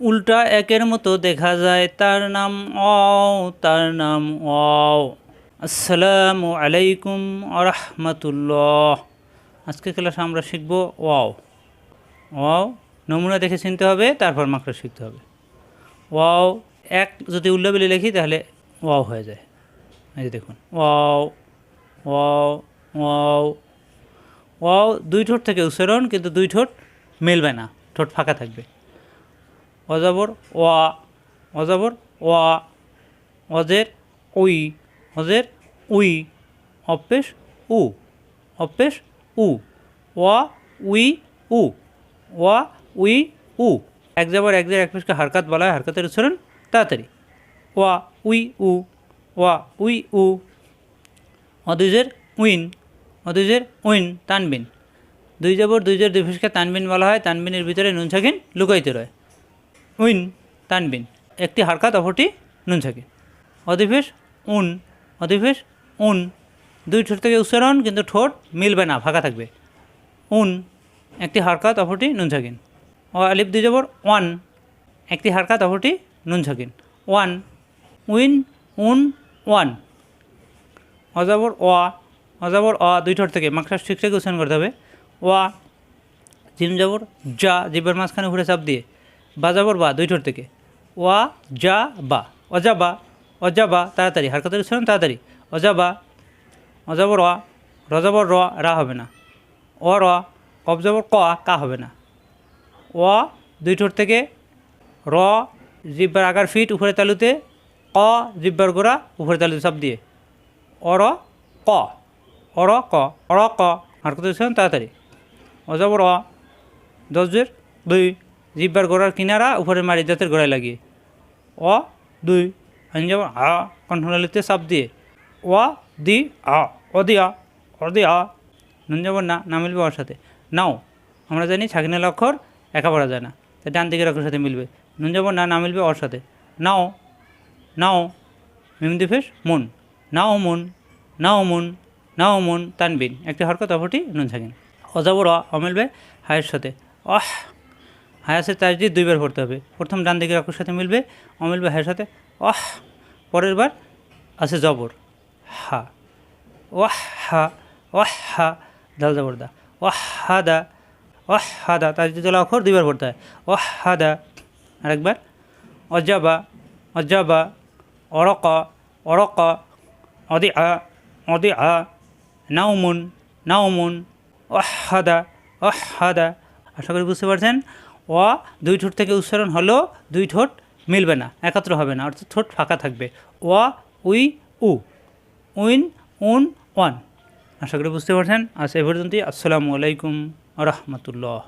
উল্টা একের মতো দেখা যায়। তার নাম অ তার নাম অ আসসালামু আলাইকুম আরহামতুল্লাহ আজকে ক্লাসে আমরা শিখব ওয়াও। ওয়াও, নমুনা দেখে চিনতে হবে, তারপর মাকড়া শিখতে হবে। ওয়াও, এক যদি উল্লাবিলি লিখি, তাহলে ওয়াও হয়ে যায়। এই যে দেখুন, ওয়াও ওয়াও ওয়াও। ওয়াও দুই ঠোঁট থেকে উচ্চারণ, কিন্তু দুই ঠোঁট মিলবে না, ঠোঁট ফাঁকা থাকবে। অজাবর ওয়া অজাবর ওয়া, অজের উই অজের উই, অপেশ উ অপেশ উ, ওয়া উই উ, ওয়া উই উ। এক যাবার এক জায়গায় এক পেশকে হারকাত বলা হয়, হারকাতের উচ্চারণ তাড়াতাড়ি। ওয়া উই উ, ওয়া উই উ, অদুজের উইন অদুজের উইন, তানবিন। দুই যাবর দুই জের, দুই ফেসকে তানবিন বলা হয়, তানবিনের ভিতরে নুন ছাকিন লুকাইতে রয়। উইন তানবিন একটি হারকাত অপরটি নুন ছাকিন অধিফেশ উন অধিফেশ উন। দুই ঠোঁট থেকে উচ্চারণ, কিন্তু ঠোঁট মিলবে না, ফাঁকা থাকবে। উন, একটি হারকাত অপরটি নুন ছাকিন ও আলিফ দুই যাবর ওয়ান, একটি হারকাত অপরটি নুন ছাকিন ওয়ান, উইন, উন, ওয়ান। অজাবর ওয়া অজাবর অ দুই ঠোঁট থেকে। মাকড়া ঠিকঠাক উচ্চারণ করতে হবে। ওয়া জিম যাবর যা জিবের মাঝখানে ঘুরে চাপ দিয়ে। বা যাবর বা, দুই ঠোঁট থেকে। ওয়া, যা, বা। অজাবা অজাবা তাড়াতাড়ি। হারকাতের উচ্চারণ তাড়াতাড়ি। অজাবা অজাবর অ রজাবর র, রা হবে না। অ র। অবজাবর ক, কা হবে না। অ দুই ঠোঁট থেকে। র, জিব্বার আগার ফিট উপরে তালুতে। ক, জিব্বার গোড়া উপরে তালুতে সব দিয়ে। অর ক। অর ক। অর ক। আর কত উচ্চারণ তাড়াতাড়ি। অজাবর অ দশ দুই। জিব্বার গোড়ার কিনারা উপরে মারি জাতের গোড়ায় লাগিয়ে। অ, দুই আমি যাব, আ, কণ্ঠনালীতে চাপ দিয়ে। ওয়া দি, আ অদি আ দি, আ নুন যাব না না মিলবে ওর সাথে। নাও, আমরা জানি ছাকিনাল অক্ষর একা পড়া যায় না, তাই ডান দিকের অক্ষরের সাথে মিলবে। নুন যাব না না মিলবে ওর সাথে। নাও নাও, মিম দিফেস মুন। নাও মুন নাও মুন নাও, মুন, তানবিন। একটি হরকত অপরটি নুন ছাকিন অজাবর অ অ মিলবে হায়ের সাথে। অহ! হায়াসের তাজদি দুইবার পড়তে হবে। প্রথম ডান দিকের অক্ষর সাথে মিলবে অমিলবে হায়ের সাথে অহ পরের বার আছে জবর, হা, ওয়াহ হা ওয়াহ, হা, দাল জবর দা, ওয়াহ, হা, দা, ওয়াহ, হা, দা তাজদি তোলা অক্ষর দুইবার পড়তে হয়। ওয়াহ, হা, দা, আরেকবার, অজাবা অজাবা, অরক অরক অদি আ অদি আ নাউমুন নাউমুন অহাদা অহাদা আশা করি বুঝতে পারছেন? অ, দুই ঠোঁট থেকে উচ্চারণ হলেও দুই ঠোঁট মিলবে না, একাত্র হবে না, অর্থাৎ ঠোঁট ফাঁকা থাকবে। অ, উই, উ, উইন, উন, ওয়ান। আশা করি বুঝতে পারছেন? আর এ পর্যন্তই। আসসালামু আলাইকুম রহমতুল্লাহ।